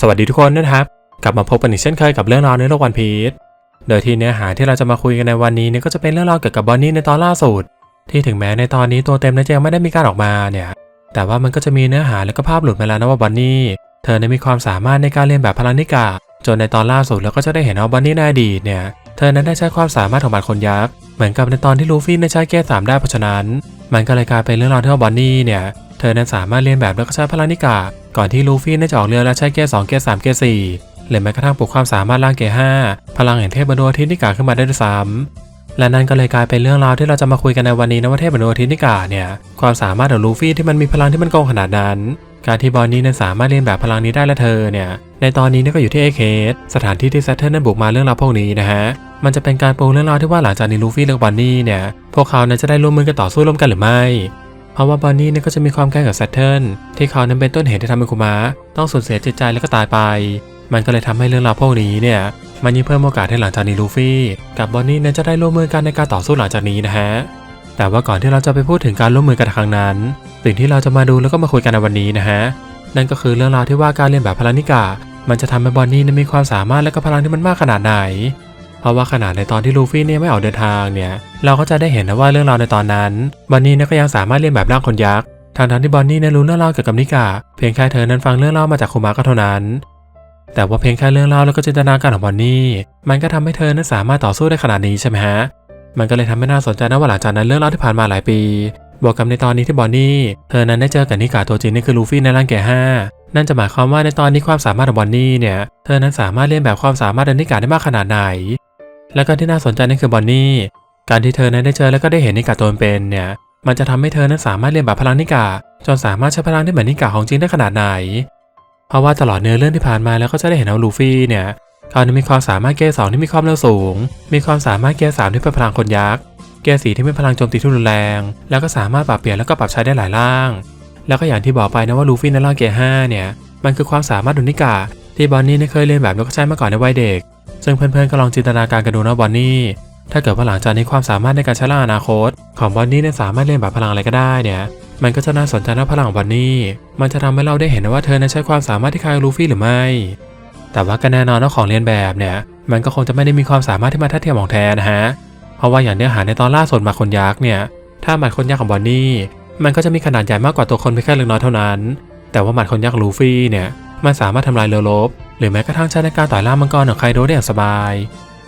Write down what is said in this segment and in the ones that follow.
สวัสดีทุกคนนะครับ กลับมาพบกันอีกเช่นเคยกับเรื่องราวในโลกวันพีชโดยที่เนื้อหาที่เราจะมาคุยกันในวันนี้เนี่ยก็จะเป็นเรื่องราวเกี่ยวกับบอนนี่ในตอนล่าสุด ที่ถึงแม้ในตอนนี้ตัวเต็มนั้นจะยังไม่ได้มีการออกมาเนี่ย แต่ว่ามันก็จะมีเนื้อหาและก็ภาพหลุดมาแล้วนะว่าบอนนี่ เธอเนี่ยมีความสามารถในการเรียนแบบพลังนิกา จนในตอนล่าสุดเราก็จะได้เห็นว่าบอนนี่ในอดีตเนี่ย เธอนั้นได้ใช้ความสามารถของบัตรคนยักษ์ เหมือนกับในตอนที่ลูฟี่ได้ใช้เกรดสามได้เพราะฉะนั้น มันก็เลยกลายเป็นเรื่องราวที่ว่าบอนนี่เนี่ย เธอนั้นสามารถเรียนแบบแล้วก็ใช้พลังนิกา ก่อนที่ลูฟี่ได้จะออกเรือและใช้เกรดสองเกรดสามเกรดสี่หรือแม้กระทั่งปลุกความสามารถล่างเกรดห้าพลังแห่งเทพบรรดอาทิตย์นิกาขึ้นมาได้ด้วยซ้ำและนั่นก็เลยกลายเป็นเรื่องราวที่เราจะมาคุยกันในวันนี้นะว่าเทพบรรดอาทิตย์นิกาเนี่ยความสามารถของลูฟี่ที่มันมีพลังที่มันโกงขนาดนั้นการที่บอนนี่นั้นสามารถเรียนแบบพลังนี้ได้และเธอเนี่ยในตอนนี้นี่ก็อยู่ที่เอเคสสถานที่ที่แซตเทิลนั้นบุกมาเรื่องราวพวกนี้นะฮะมันจะเป็นการปูเรื่องราวที่ว่าหลังจากนี้ลูฟี่และบอนนี่เนี่ยพวกเขานั้นจะได้ร่วมมือกันต่อสู้ร่วมกันหรือไม่ เพราะว่าบอนนี่เนี่ยก็จะมีความใกล้กับแซตเทิลที่เขานั้นเป็นต้นเหตุที่ทำให้คุมะต้องสูญเสียจิตใจแล้วก็ตายไป มันก็เลยทำให้เรื่องราวพวกนี้เนี่ยมันยิ่งเพิ่มโอกาสให้หลังจากนี้ลูฟี่กับบอนนี่เนั้นจะได้ร่วมมือกันในการต่อสู้หลังจากนี้นะฮะแต่ว่าก่อนที่เราจะไปพูดถึงการร่วมมือกันครั้งนั้นสิ่งที่เราจะมาดูแล้วก็มาคุยกันในวันนี้นะฮะนั่นก็คือเรื่องราวที่ว่าการเรียนแบบพลังนิกามันจะทำให้บอนนี่นั้นมีความสามารถและก็พลังที่มันมากขนาดไหน เพราะว่าขนาดในตอนที่ลูฟี่เนี่ยไม่ออกเดินทางเนี่ย เราก็จะได้เห็นนะว่าเรื่องราวในตอนนั้นบอนนี่เนี่ยก็ยังสามารถเรียนแบบร่างคนยักษ์ทางทางๆที่บอนนี่เนี่ยรู้เรื่องราวเกี่ยวกับนิกาเพียงแค่เธอนั้นฟังเรื่องเล่ามาจากคุมะก็เท่านั้น แต่ว่าเพียงแค่เรื่องเล่าแล้วก็จินตนาการของบอนนี่มันก็ทำให้เธอนั้นสามารถต่อสู้ได้ขนาดนี้ใช่ไหมฮะมันก็เลยทำให้น่าสนใจนะว่าหลังจากนั้นเรื่องเล่าที่ผ่านมาหลายปี บวกกับในตอนนี้ที่บอนนี่เธอนั้นได้เจอกับนิกาตัวจริงนี่คือลูฟี่ในร่างแก่ห้านั่นจะหมายความว่าในตอนนี้ความสามารถของบอนนี่เนี่ยเธอนั้นสามารถเรียนแบบความสามารถของนิกาได้มากขนาดไหน แล้วก็ที่น่าสนใจนั่นคือบอนนี่ การที่เธอนั้นได้เจอแล้วก็ได้เห็นนิกาตัวเป็นเนี่ย มันจะทำให้เธอนั้นสามารถเรียนแบบพลังนิกาจนสามารถใช้พลังได้เหมือนนิกาของจริงได้ขนาดไหน เพราะว่าตลอดเนื้อเรื่องที่ผ่านมาแล้วก็จะได้เห็นว่าลูฟี่เนี่ยเขานั้นมีความสามารถเกสองที่มีความเร็วสูง มีความสามารถเกสามที่เป็นพลังคนยักษ์ เกสีที่เป็นพลังโจมตีที่รุนแรง แล้วก็สามารถปรับเปลี่ยนแล้วก็ปรับใช้ได้หลายร่าง แล้วก็อย่างที่บอกไปนะว่าลูฟี่ในร่างเกห้าเนี่ย มันคือความสามารถดุนิกาที่บอนนี่เคยเรียนแบบแล้วก็ใช้มาก่อนในวัยเด็ก ซึ่งเพื่อนๆก็ลองจินตนาการกันดูนะบอนนี่ถ้าเกิดว่าหลังจากนี้ความสามารถในการใช้ร่างอนาคต ของบอนนี่เนี่ยสามารถเรียนแบบพลังอะไรก็ได้เนี่ย มันก็จะน่าสนใจนะพลังของบอนนี่มันจะทำให้เราได้เห็นว่าเธอนั้นใช้ความสามารถที่คล้ายลูฟี่หรือไม่ แต่ว่าก็แน่นอนว่าของเรียนแบบเนี่ยมันก็คงจะไม่ได้มีความสามารถที่มาทัดเทียมของแท้นะฮะเพราะว่าอย่างเนื้อหาในตอนล่าสุดหมาคนยักษ์เนี่ยถ้าหมัดคนยักษ์ของบอนนี่มันก็จะมีขนาดใหญ่มากกว่าตัวคนเพียงแค่เล็กน้อยเท่านั้น แต่ว่าหมัดคนยักษ์ลูฟี่เนี่ย มันสามารถทำลายเรือรบหรือแม้กระทั่งใช้ในการต่อยล่ามังกรของไคโดได้อย่างสบาย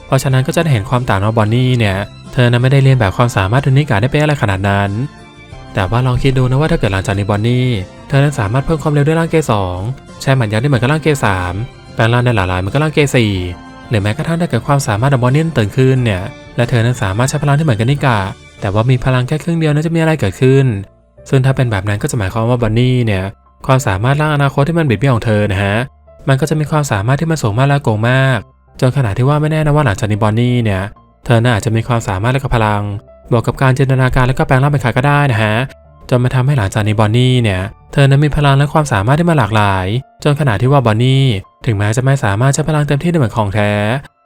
เพราะฉะนั้นก็จะได้เห็นความต่างว่าบอนนี่เนี่ย เธอนั้นไม่ได้เรียนแบบความสามารถทุนิกาได้เป๊ะอะไรขนาดนั้น แต่ว่าลองคิดดูนะว่าถ้าเกิดหลังจากนี้บอนนี่ เธอนั้นสามารถเพิ่มความเร็วด้วยร่างเกสองใช้หมัดยักษ์ได้เหมือนกับร่างเกสามแปลงร่างได้หลายๆเหมือนกับร่างเกสี่หรือแม้กระทั่งถ้าเกิดความสามารถของบอนนี่ตื่นขึ้นเนี่ย และเธอนั้นสามารถใช้พลังที่เหมือนกับนิกา แต่ว่ามีพลังแค่ครึ่งเดียวนั้นจะมีอะไรเกิดขึ้น ซึ่งถ้าเป็นแบบนั้นก็จะหมายความว่าบอนนี่เนี่ย ความสามารถร่างอนาคตที่มันบิดเบี้ยวของเธอนะฮะ มันก็จะมีความสามารถที่มันสูงมากและโกงมาก จนขนาดที่ว่าไม่แน่นะว่าหลังจากนี้บอนนี่เนี่ย เธอน่าจจะมีความสามารถและก็พลัง บวกกับการจินตนาการและก็แปลงร่างเป็นใครก็ได้นะฮะ จนมาทำให้หลังจากนี้บอนนี่เนี่ย เธอนั้นมีพลังและความสามารถที่มาหลากหลาย จนขนาดที่ว่าบอนนี่ถึงแม้จะไม่สามารถใช้พลังเต็มที่ได้เหมือนของแท้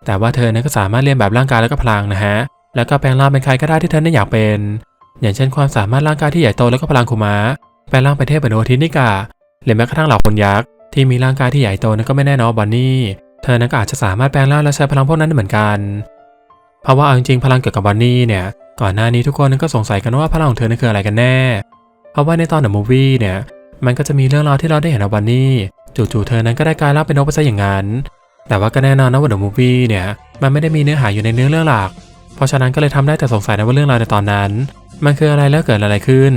แต่ว่าเธอนั้นก็สามารถเรียนแบบร่างกายและก็พลังนะฮะ แล้วก็แปลงร่างเป็นใครก็ได้ที่เธอนั้นอยากเป็น อย่างเช่นความสามารถร่างกายที่ใหญ่โตแล้วก็พลังคุมะ แปลงร่างเป็นเทพเป็นโอทินิกาหรือแม้กระทั่งเหล่าคนยักษ์ที่มีร่างกายที่ใหญ่โตนั้นก็ไม่แน่นอนบอนนี่เธอนั้นก็อาจจะสามารถแปลงร่างและใช้พลังพวกนั้นได้เหมือนกัน เพราะว่าเอาจริงๆพลังเกี่ยวกับบอนนี่เนี่ย ก่อนหน้านี้ทุกคนนั้นก็สงสัยกันว่าพลังของเธอนั้นคืออะไรกันแน่ เพราะว่าในตอนเดอะมูฟวี่เนี่ย มันก็จะมีเรื่องราวที่เราได้เห็นว่าบอนนี่จู่ๆเธอนั้นก็ได้กลายร่างเป็นนกไปซะอย่างนั้น แต่ว่าก็แน่นอนนะว่าเดอะมูฟวี่เนี่ย มันไม่ได้มีเนื้อหาอยู่ในเนื้อเรื่องหลัก เพราะฉะนั้นก็เลยทำได้แต่สงสัยนะว่าเรื่องราวในตอนนั้น มันคืออะไรแล้วเกิดอะไรขึ้น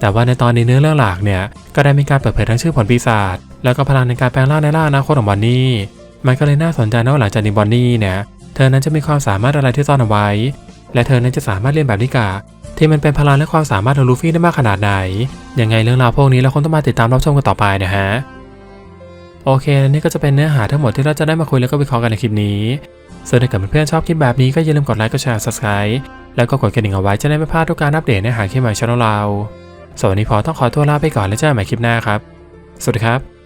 แต่ว่าในตอนนี้เนื้อเรื่องหลักเนี่ยก็ได้มีการเปิดเผยทั้งชื่อผลปีศาจแล้วก็พลังในการแปลงร่างในร่างอนาคตของบอนนี่มันก็เลยน่าสนใจนะว่าหลังจากนี้บอนนี่เนี่ยเธอนั้นจะมีความสามารถอะไรที่ซ่อนเอาไว้ และเธอนั้นจะสามารถเรียนแบบนิกาที่มันเป็นพลังและความสามารถของลูฟี่ได้มากขนาดไหน ยังไงเรื่องราวพวกนี้เราคงต้องมาติดตามรับชมกันต่อไปนะฮะ โอเคและนี่ก็จะเป็นเนื้อหาทั้งหมดที่เราจะได้มาคุยแล้วก็วิเคราะห์กันในคลิปนี้ส่วนถ้าเกิดเพื่อนๆชอบคลิปแบบนี้ก็อย่าลืมกดไลค์ กดแชร์ subscribe แล้วก็กดกระดิ่งเอาไว้จะได้ไม่พลาดทุกการอัปเดตเนื้อหาคลิปใหม่ช่องเรา สวัสดีพอต้องขอตัวลาไปก่อนแล้วเจอกันใหม่คลิปหน้าครับ สวัสดีครับ